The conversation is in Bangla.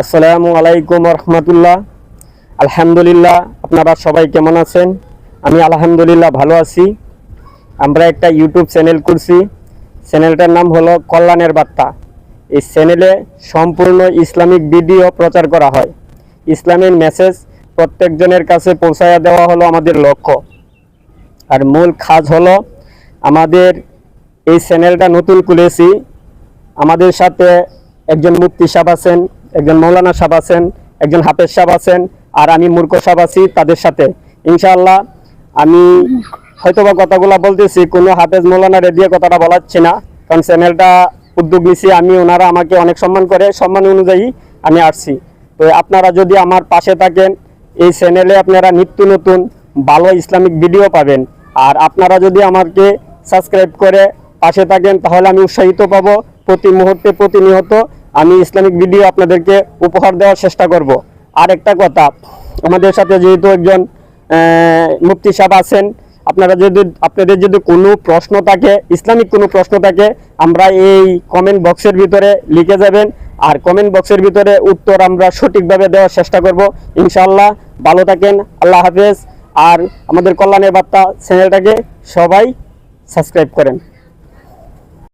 আসসালামু আলাইকুম রহমতুল্লাহ আলহামদুলিল্লাহ, আপনারা সবাই কেমন আছেন? আমি আলহামদুলিল্লাহ ভালো আছি। আমরা একটা ইউটিউব চ্যানেল করছি চ্যানেলটার নাম হলো কল্যাণের বার্তা। এই চ্যানেলে সম্পূর্ণ ইসলামিক ভিডিও প্রচার করা হয়। ইসলামের মেসেজ প্রত্যেকজনের কাছে পৌঁছায়া দেওয়া হলো আমাদের লক্ষ্য। আর মূল কাজ হলো, আমাদের এই চ্যানেলটা নতুন খুলেছি। আমাদের সাথে একজন মুক্তি সাহেব আছেন একজন মৌলানা সাহেব আছেন, একজন হাফেজ সাহেব আছেন, আর আমি মূর্খ সাহেব আছি তাদের সাথে। ইনশাআল্লাহ, আমি হয়তোবা কথাগুলো বলতেছি, কোনো হাফেজ মৌলানা রেডিও কথাটা বলাচ্ছি না, কারণ চ্যানেলটা উদ্যোগ নিছি, আমি ওনারা আমাকে অনেক সম্মান করে, সম্মান অনুযায়ী আমি আসছি। তো আপনারা যদি আমার পাশে থাকেন, এই চ্যানেলে আপনারা নিত্য নতুন ভালো ইসলামিক ভিডিও পাবেন। আর আপনারা যদি আমাকে সাবস্ক্রাইব করে পাশে থাকেন, তাহলে আমি উৎসাহিত পাবো প্রতি মুহূর্তে প্রতিনিয়ত আমি ইসলামিক ভিডিও আপনাদেরকে উপহার দেওয়ার চেষ্টা করব। আর একটা কথা, আমাদের সাথে যেহেতু একজন মুফতি সাহেব আছেন, আপনারা যদি, আপনাদের যদি কোনো প্রশ্ন থাকে, ইসলামিক কোনো প্রশ্ন থাকে, আমরা এই কমেন্ট বক্সের ভিতরে লিখে যাবেন। আর কমেন্ট বক্সের ভিতরে উত্তর আমরা সঠিকভাবে দেওয়ার চেষ্টা করব। ইনশাআল্লাহ, ভালো থাকেন, আল্লাহ হাফেজ। আর আমাদের কল্যাণের বার্তা চ্যানেলটাকে সবাই সাবস্ক্রাইব করেন।